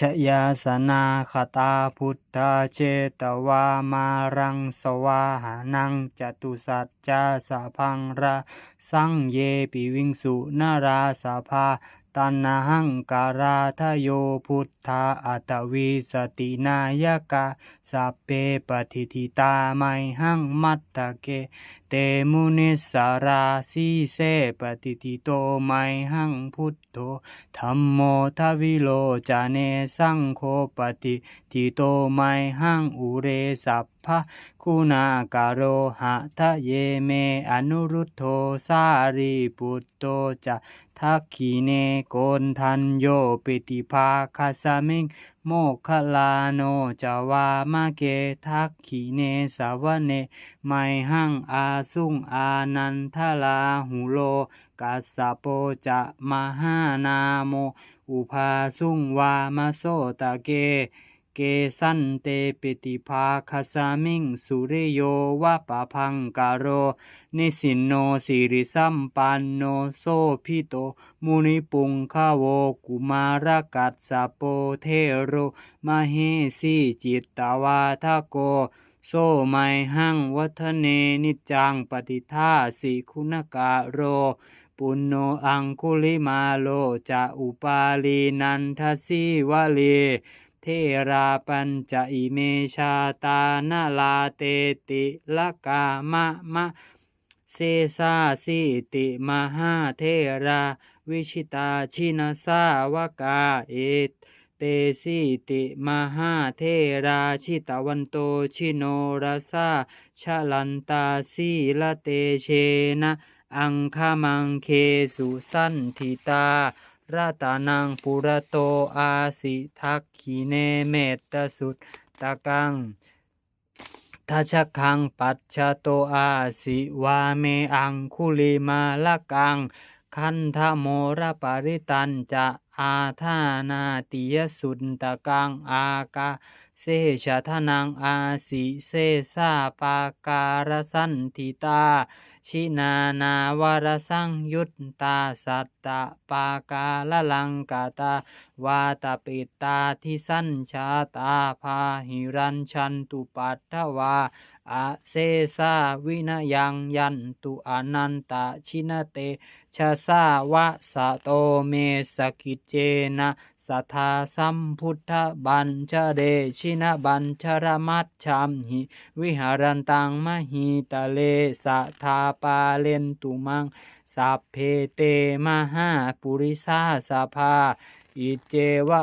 ชยาสนาคตาพุทธเจตวามารังสวาหานังจตุสัจจาสะพังรา สังเยปิวิงสุนาราสาภา ตันหังการาทโยพุทธาอัตวิสตินายกาสัพเพปฏิทิตาไมหังมัตตะเก เตมุนิสาราสีเสปฏิทิโตไมหังพุทโธธัมโมทวิโลจาเนสังโฆปฏิทิโตไมหังอุเรสัพพะ คุณากาโรหะทะเยเมอนุรุโธสารีปุตโตจะทักขีเนโกนทันโยปิติภาคาสมิงโมคคลาโนจาวามาเกทักขีเนสาวเนไมหังอาสุงอานันทลาหุโลกัสสะโปจะมหานาโม อุภาสุงวามาโซตะเก เกสันเตปิติภาคสามิงสุริโยวะปะพังกาโร นิสินโนสิริสัมปันโนโซพิโต มุนิปุงคาโวกุมารกัสสโปเทโรมเหสีจิตตวาทโก โซไมหังวัฒเนนิจจังปฏิทาสิคุณกาโรปุณโนอังคุลิมาโลจะอุปาลีนันทสีวะเล เทราปัญจะอิเมชาตานาลาเตติละกามะมะเซซาสิติมหาเทราวิชิตาชินาสาวกาเอตเตสิติมหาเทราชิตวันโตชิโนราสาชะลันตาสีละเตเชนะ อังคามังเคสุสันทิตา ราตานังปุระโตอาสิทักขีเนเมตตสุตตะกังทัชคังปัจจโตอาสิวาเมอังคุลิมาละกัง คันธโมระปาริตันจะ อาธานาติยสุนตะกังอากาเสชะทะนังอาสิเสสาปาการสันติตา ชินานาวรสังยุตตาสัตตะปากาละลังกาตาวาตาปิตาทิสัญชาตาพาหิรัญชันตุปัตถวาอาเซสาวินยังยันตุอนันตะชินเตชะสาวะสะโตเมสกิจเจนะสัทธาสัมพุทธบัญชเดชินะบัญชรมัตชามหิ วิหารันตังมหิตะเลสัทธาปาเลนตุมัง สัพเพเตมหาปุริสาสภา อิเจวะ